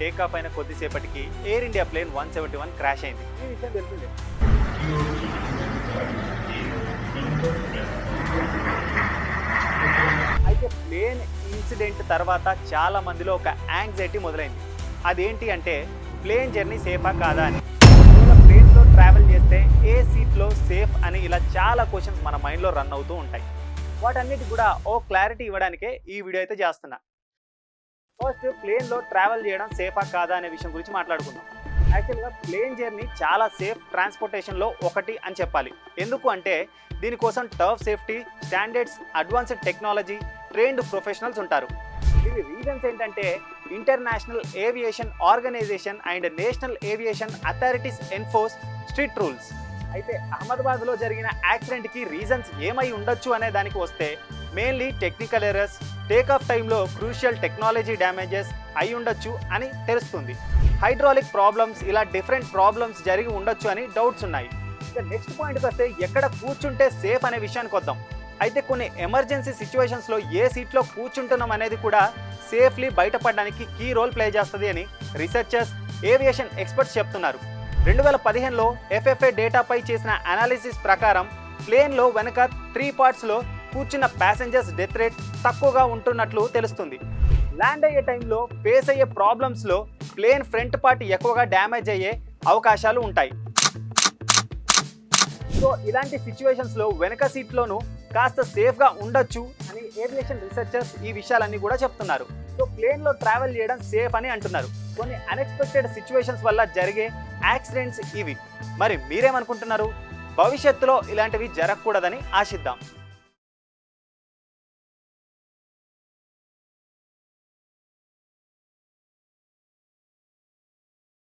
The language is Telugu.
టేకాఫ్ అయిన కొద్దిసేపటికి Air India plane one seventy one crash అయింది. ఈ విషయం తెలిసిందే. అయితే ప్లేన్ ఇన్సిడెంట్ తర్వాత చాలా మందిలో ఒక యాంగ్జైటీ మొదలైంది. అదేంటి అంటే ప్లేన్ జర్నీ సేఫా కాదా అని. ప్లేన్లో ట్రావెల్ చేస్తే ఏ సీట్లో సేఫ్ అని ఇలా చాలా క్వశ్చన్స్ మన మైండ్లో రన్ అవుతూ ఉంటాయి. వాటన్నిటి కూడా ఓ క్లారిటీ ఇవ్వడానికే ఈ వీడియో అయితే చేస్తున్నా. ఫస్ట్ ప్లేన్లో ట్రావెల్ చేయడం సేఫా కాదా అనే విషయం గురించి మాట్లాడుకుందాం. యాక్చువల్గా ప్లేన్ జర్నీ చాలా సేఫ్ ట్రాన్స్పోర్టేషన్లో ఒకటి అని చెప్పాలి. ఎందుకు అంటే దీనికోసం turf safety standards advanced technology trained professionals ఉంటారు. దీని రీజన్స్ ఏంటంటే international aviation organisation and national aviation authorities enforce strict rules అయితే అహ్మదాబాద్లో జరిగిన యాక్సిడెంట్కి రీజన్స్ ఏమై ఉండొచ్చు అనే దానికి వస్తే mainly technical errors take off టైంలో క్రూషియల్ టెక్నాలజీ డ్యామేజెస్ అయి ఉండొచ్చు అని తెలుస్తుంది. హైడ్రాలిక్ ప్రాబ్లమ్స్ ఇలా డిఫరెంట్ ప్రాబ్లమ్స్ జరిగి ఉండొచ్చు అని డౌట్స్ ఉన్నాయి. ఇక నెక్స్ట్ పాయింట్కి వస్తే ఎక్కడ కూర్చుంటే సేఫ్ అనే విషయానికి వద్దాం. అయితే కొన్ని ఎమర్జెన్సీ సిచ్యువేషన్స్లో ఏ సీట్లో కూర్చుంటున్నాం అనేది కూడా సేఫ్లీ బయటపడడానికి కీ రోల్ ప్లే చేస్తుంది అని రీసెర్చర్స్ ఏవియేషన్ ఎక్స్పర్ట్స్ చెప్తున్నారు. రెండు వేల పదిహేనులో ఎఫ్ఎఫ్ఏ డేటాపై చేసిన అనాలిసిస్ ప్రకారం ప్లేన్లో వెనక త్రీ పార్ట్స్లో కూర్చున్న ప్యాసింజర్స్ డెత్ రేట్ తక్కువగా ఉంటున్నట్లు తెలుస్తుంది. ల్యాండ్ అయ్యే టైంలో ఫేస్ అయ్యే ప్రాబ్లమ్స్లో ప్లేన్ ఫ్రంట్ పార్ట్ ఎక్కువగా డ్యామేజ్ అయ్యే అవకాశాలు ఉంటాయి. సో ఇలాంటి సిచ్యువేషన్స్లో వెనక సీట్లోనూ కాస్త సేఫ్గా ఉండొచ్చు అని ఏవియేషన్ రీసెర్చర్స్ ఈ విషయాలన్నీ కూడా చెప్తున్నారు. సో ప్లేన్లో ట్రావెల్ చేయడం సేఫ్ అని అంటున్నారు. కొన్ని అన్ఎక్స్పెక్టెడ్ సిచ్యువేషన్స్ వల్ల జరిగే యాక్సిడెంట్స్ ఇవి. మరి మీరేమనుకుంటున్నారు? భవిష్యత్తులో ఇలాంటివి జరగకూడదని ఆశిద్దాం.